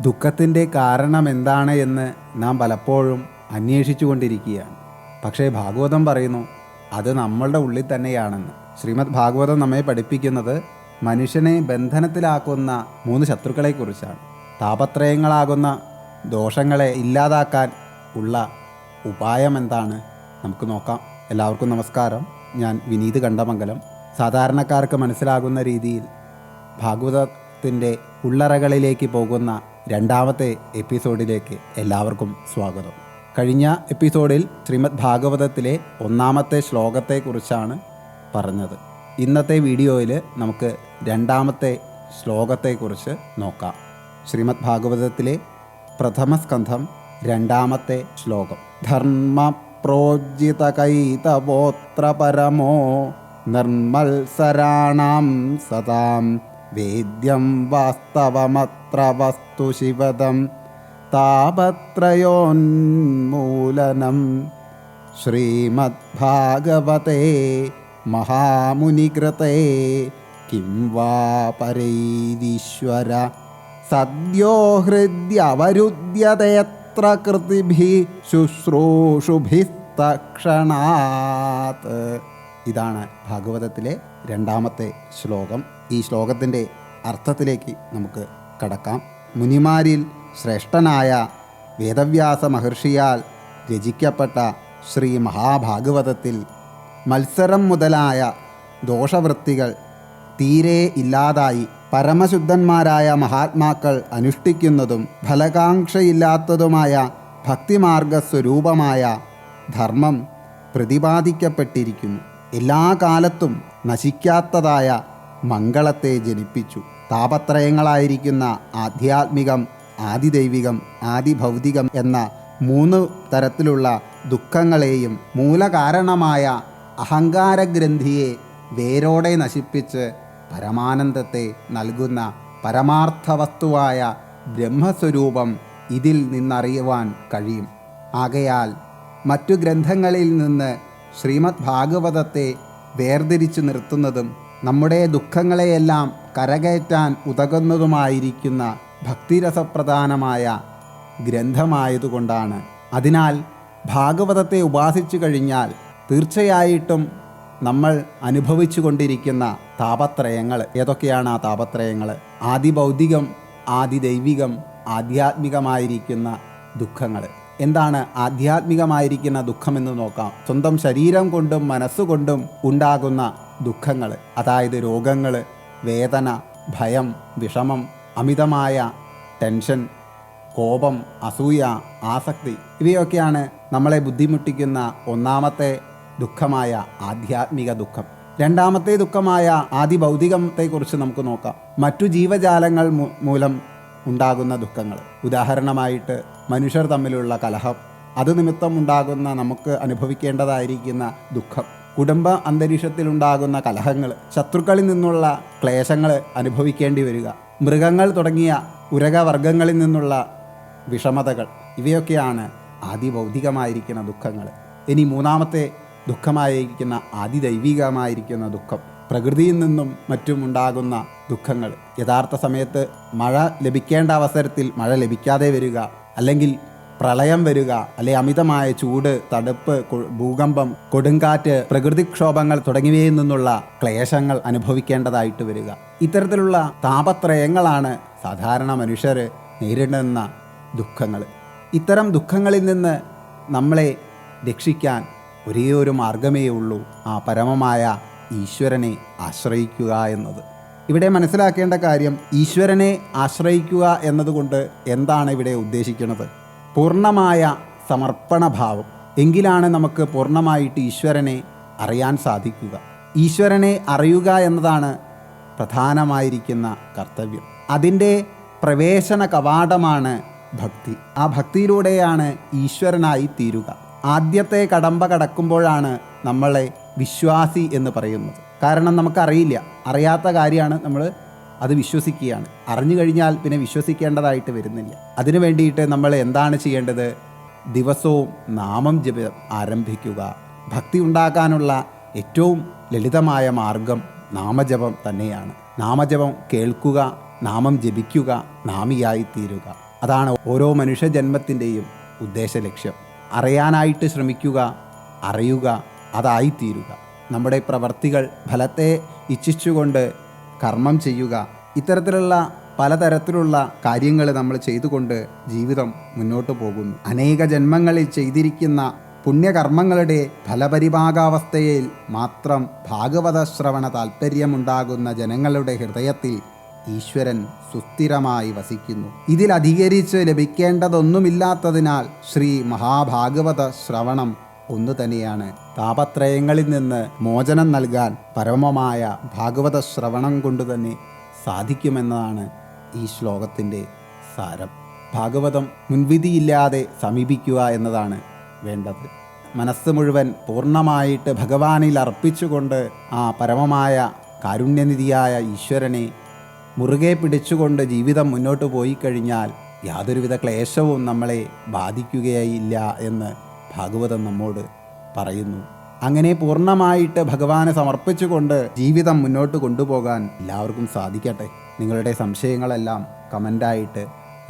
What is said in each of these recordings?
ദുഃഖത്തിന്റെ കാരണം എന്താണ് എന്ന് നാം പലപ്പോഴും അന്വേഷിച്ചു കൊണ്ടിരിക്കുകയാണ് പക്ഷേ ഭാഗവതം പറയുന്നു അത് നമ്മളുടെ ഉള്ളിൽ തന്നെയാണെന്ന്. ശ്രീമദ് ഭാഗവതം നമ്മെ പഠിപ്പിക്കുന്നത് മനുഷ്യനെ ബന്ധനത്തിലാക്കുന്ന മൂന്ന് ശത്രുക്കളെക്കുറിച്ചാണ്. താപത്രയങ്ങളാകുന്ന ദോഷങ്ങളെ ഇല്ലാതാക്കാൻ ഉള്ള ഉപായം എന്താണ്? നമുക്ക് നോക്കാം. എല്ലാവർക്കും നമസ്കാരം. ഞാൻ വിനീത് കണ്ടമംഗലം. സാധാരണക്കാർക്ക് മനസ്സിലാകുന്ന രീതിയിൽ ഭാഗവതത്തിന്റെ ഉള്ളറകളിലേക്ക് പോകുന്ന രണ്ടാമത്തെ എപ്പിസോഡിലേക്ക് എല്ലാവർക്കും സ്വാഗതം. കഴിഞ്ഞ എപ്പിസോഡിൽ ശ്രീമദ് ഭാഗവതത്തിലെ ഒന്നാമത്തെ ശ്ലോകത്തെക്കുറിച്ചാണ് പറഞ്ഞത്. ഇന്നത്തെ വീഡിയോയിൽ നമുക്ക് രണ്ടാമത്തെ ശ്ലോകത്തെക്കുറിച്ച് നോക്കാം. ശ്രീമദ് ഭാഗവതത്തിലെ പ്രഥമ സ്കന്ധം രണ്ടാമത്തെ ശ്ലോകം. ധർമ്മ പ്രോജിതകൈതവോത്ര പരമോ നിർമ്മത്സരാണാം സദാം. വേദ്യം വാസ്തവമത്ര വസ്തു ശിവദം താപത്രയോന്മൂലനം. ശ്രീമദ്ഭാഗവതേ മഹാമുനികൃതേ കിം വാ പരൈരീശ്വര സദ്യോ ഹൃദ്യവരുദ്യതയത്ര കൃതിഭി ശുശ്രൂഷുഭിസ്തക്ഷണാത്. ഇതാണ് ഭാഗവതത്തിലെ രണ്ടാമത്തെ ശ്ലോകം. ഈ ശ്ലോകത്തിന്റെ അർത്ഥത്തിലേക്ക് നമുക്ക് കടക്കാം. മുനിമാരിൽ ശ്രേഷ്ഠനായ വേദവ്യാസ മഹർഷിയാൽ രചിക്കപ്പെട്ട ശ്രീ മഹാഭാഗവതത്തിൽ മത്സരം മുതലായ ദോഷവൃത്തികൾ തീരെ ഇല്ലാതായി പരമശുദ്ധന്മാരായ മഹാത്മാക്കൾ അനുഷ്ഠിക്കുന്നതും ഫലകാംക്ഷയില്ലാത്തതുമായ ഭക്തിമാർഗസ്വരൂപമായ ധർമ്മം പ്രതിപാദിക്കപ്പെട്ടിരിക്കുന്നു. എല്ലാ കാലത്തും നശിക്കാത്തതായ മംഗളത്തെ ജനിപ്പിച്ചു. താപത്രയങ്ങളായിരിക്കുന്ന ആധ്യാത്മികം ആദിദൈവികം ആദിഭൗതികം എന്ന മൂന്ന് തരത്തിലുള്ള ദുഃഖങ്ങളെയും മൂലകാരണമായ അഹങ്കാരഗ്രന്ഥിയെ വേരോടെ നശിപ്പിച്ച് പരമാനന്ദത്തെ നൽകുന്ന പരമാർത്ഥ വസ്തുവായ ബ്രഹ്മസ്വരൂപം ഇതിൽ നിന്നറിയുവാൻ കഴിയും. ആകയാൽ മറ്റു ഗ്രന്ഥങ്ങളിൽ നിന്ന് ശ്രീമദ് ഭാഗവതത്തെ വേർതിരിച്ചു നിർത്തുന്നതും നമ്മുടെ ദുഃഖങ്ങളെയെല്ലാം കരകയറ്റാൻ ഉതകുന്നതുമായിരിക്കുന്ന ഭക്തിരസപ്രധാനമായ ഗ്രന്ഥമായതുകൊണ്ടാണ്. അതിനാൽ ഭാഗവതത്തെ ഉപാസിച്ചു കഴിഞ്ഞാൽ തീർച്ചയായിട്ടും നമ്മൾ അനുഭവിച്ചു കൊണ്ടിരിക്കുന്ന താപത്രയങ്ങൾ ഏതൊക്കെയാണ് ആ താപത്രയങ്ങൾ? ആദി ആദിദൈവികം ആദി ദൈവികം ആധ്യാത്മികമായിരിക്കുന്ന ദുഃഖങ്ങൾ. എന്താണ് ആധ്യാത്മികമായിരിക്കുന്ന ദുഃഖമെന്ന് നോക്കാം. സ്വന്തം ശരീരം കൊണ്ടും മനസ്സുകൊണ്ടും ഉണ്ടാകുന്ന ദുഃഖങ്ങൾ അതായത് രോഗങ്ങൾ വേദന ഭയം വിഷമം അമിതമായ ടെൻഷൻ കോപം അസൂയ ആസക്തി ഇവയൊക്കെയാണ് നമ്മളെ ബുദ്ധിമുട്ടിക്കുന്ന ഒന്നാമത്തെ ദുഃഖമായ ആധ്യാത്മിക ദുഃഖം. രണ്ടാമത്തെ ദുഃഖമായ ആദിഭൗതികത്തെക്കുറിച്ച് നമുക്ക് നോക്കാം. മറ്റു ജീവജാലങ്ങൾ മൂലം ഉണ്ടാകുന്ന ദുഃഖങ്ങൾ. ഉദാഹരണമായിട്ട് മനുഷ്യർ തമ്മിലുള്ള കലഹം. അത് നിമിത്തം ഉണ്ടാകുന്ന നമുക്ക് അനുഭവിക്കേണ്ടതായിരിക്കുന്ന ദുഃഖം. കുടുംബ അന്തരീക്ഷത്തിലുണ്ടാകുന്ന കലഹങ്ങൾ ശത്രുക്കളിൽ നിന്നുള്ള ക്ലേശങ്ങൾ അനുഭവിക്കേണ്ടി വരിക മൃഗങ്ങൾ തുടങ്ങിയ ഉരകവർഗങ്ങളിൽ നിന്നുള്ള വിഷമതകൾ ഇവയൊക്കെയാണ് ആദിഭൗതികമായിരിക്കുന്ന ദുഃഖങ്ങൾ ഇനി മൂന്നാമത്തെ ദുഃഖമായിരിക്കുന്ന ആദിദൈവികമായിരിക്കുന്ന ദുഃഖം പ്രകൃതിയിൽ നിന്നും മറ്റും ഉണ്ടാകുന്ന ദുഃഖങ്ങൾ യഥാർത്ഥ സമയത്ത് മഴ ലഭിക്കേണ്ട അവസരത്തിൽ മഴ ലഭിക്കാതെ വരിക അല്ലെങ്കിൽ പ്രളയം വരിക അല്ലെ അമിതമായ ചൂട് തടുപ്പ് ഭൂകമ്പം കൊടുങ്കാറ്റ് പ്രകൃതിക്ഷോഭങ്ങൾ തുടങ്ങിയവയിൽ നിന്നുള്ള ക്ലേശങ്ങൾ അനുഭവിക്കേണ്ടതായിട്ട് വരിക. ഇത്തരത്തിലുള്ള താപത്രയങ്ങളാണ് സാധാരണ മനുഷ്യർ നേരിടുന്ന ദുഃഖങ്ങൾ ഇത്തരം ദുഃഖങ്ങളിൽ നിന്ന് നമ്മളെ രക്ഷിക്കാൻ ഒരേ ഒരു മാർഗമേ ഉള്ളൂ ആ പരമമായ ഈശ്വരനെ ആശ്രയിക്കുക എന്നത്. ഇവിടെ മനസ്സിലാക്കേണ്ട കാര്യം ഈശ്വരനെ ആശ്രയിക്കുക എന്നതുകൊണ്ട് എന്താണ് ഇവിടെ ഉദ്ദേശിക്കുന്നത്? പൂർണമായ സമർപ്പണഭാവം. എങ്കിലാണ് നമുക്ക് പൂർണമായിട്ട് ഈശ്വരനെ അറിയാൻ സാധിക്കുക. ഈശ്വരനെ അറിയുക എന്നതാണ് പ്രധാനമായിരിക്കുന്ന കർത്തവ്യം. അതിന്റെ പ്രവേശന കവാടമാണ് ഭക്തി. ആ ഭക്തിയിലൂടെയാണ് ഈശ്വരനായി തീരുക. ആദ്യത്തെ കടമ്പ കടക്കുമ്പോഴാണ് നമ്മളെ വിശ്വാസി എന്ന് പറയുന്നത്. കാരണം നമുക്കറിയില്ല. അറിയാത്ത കാര്യമാണ് നമ്മൾ അത് വിശ്വസിക്കുകയാണ്. അറിഞ്ഞു കഴിഞ്ഞാൽ പിന്നെ വിശ്വസിക്കേണ്ടതായിട്ട് വരുന്നില്ല. അതിനു വേണ്ടിയിട്ട് നമ്മൾ എന്താണ് ചെയ്യേണ്ടത്? ദിവസവും നാമം ജപം ആരംഭിക്കുക. ഭക്തി ഉണ്ടാക്കാനുള്ള ഏറ്റവും ലളിതമായ മാർഗം നാമജപം തന്നെയാണ്. നാമജപം കേൾക്കുക നാമം ജപിക്കുക നാമിയായി തീരുക. അതാണ് ഓരോ മനുഷ്യ മനുഷ്യജന്മത്തിന്റെയും ഉദ്ദേശ ലക്ഷ്യം. അറിയാനായിട്ട് ശ്രമിക്കുക അറിയുക അതായിത്തീരുക നമ്മുടെ പ്രവർത്തികൾ ഫലത്തെ ഇച്ഛിച്ചുകൊണ്ട് കർമ്മം ചെയ്യുക. ഇത്തരത്തിലുള്ള പലതരത്തിലുള്ള കാര്യങ്ങൾ നമ്മൾ ചെയ്തുകൊണ്ട് ജീവിതം മുന്നോട്ട് പോകുന്നു. അനേക ജന്മങ്ങളിൽ ചെയ്തിരിക്കുന്ന പുണ്യകർമ്മങ്ങളുടെ ഫലപരിഭാഗാവസ്ഥയിൽ മാത്രം ഭാഗവത ശ്രവണ താല്പര്യമുണ്ടാകുന്ന ജനങ്ങളുടെ ഹൃദയത്തിൽ ഈശ്വരൻ സുസ്ഥിരമായി വസിക്കുന്നു. ഇതിൽ അധികരിച്ച് ലഭിക്കേണ്ടതൊന്നുമില്ലാത്തതിനാൽ ശ്രീ മഹാഭാഗവത ശ്രവണം ഒന്നു തന്നെയാണ്. താപത്രയങ്ങളിൽ നിന്ന് മോചനം നൽകാൻ പരമമായ ഭാഗവത ശ്രവണം കൊണ്ട് തന്നെ സാധിക്കുമെന്നതാണ് ഈ ശ്ലോകത്തിന്റെ സാരം. ഭാഗവതം മുൻവിധിയില്ലാതെ സമീപിക്കുക എന്നതാണ് വേണ്ടത്. മനസ്സ് മുഴുവൻ പൂർണമായിട്ട് ഭഗവാനിൽ അർപ്പിച്ചുകൊണ്ട് ആ പരമമായ കാരുണ്യനിധിയായ ഈശ്വരനെ മുറുകെ പിടിച്ചുകൊണ്ട് ജീവിതം മുന്നോട്ട് പോയി കഴിഞ്ഞാൽ യാതൊരുവിധ ക്ലേശവും നമ്മളെ ബാധിക്കുകയില്ല എന്ന് ഭാഗവതം നമ്മോട് പറയുന്നു. അങ്ങനെ പൂർണമായിട്ട് ഭഗവാനെ സമർപ്പിച്ചുകൊണ്ട് ജീവിതം മുന്നോട്ട് കൊണ്ടുപോകാൻ എല്ലാവർക്കും സാധിക്കട്ടെ. നിങ്ങളുടെ സംശയങ്ങളെല്ലാം കമന്റായിട്ട്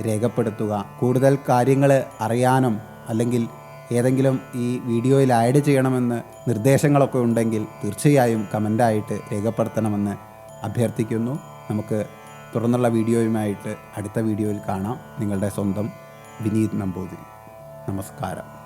രേഖപ്പെടുത്തുക. കൂടുതൽ കാര്യങ്ങൾ അറിയാനും അല്ലെങ്കിൽ ഏതെങ്കിലും ഈ വീഡിയോയിൽ ആഡ് ചെയ്യണമെന്ന് നിർദ്ദേശങ്ങളൊക്കെ ഉണ്ടെങ്കിൽ തീർച്ചയായും കമന്റായിട്ട് രേഖപ്പെടുത്തണമെന്ന് അഭ്യർത്ഥിക്കുന്നു. നമുക്ക് തുടർന്നുള്ള വീഡിയോയുമായിട്ട് അടുത്ത വീഡിയോയിൽ കാണാം. നിങ്ങളുടെ സ്വന്തം വിനീത് നമ്പൂതിരി. നമസ്കാരം.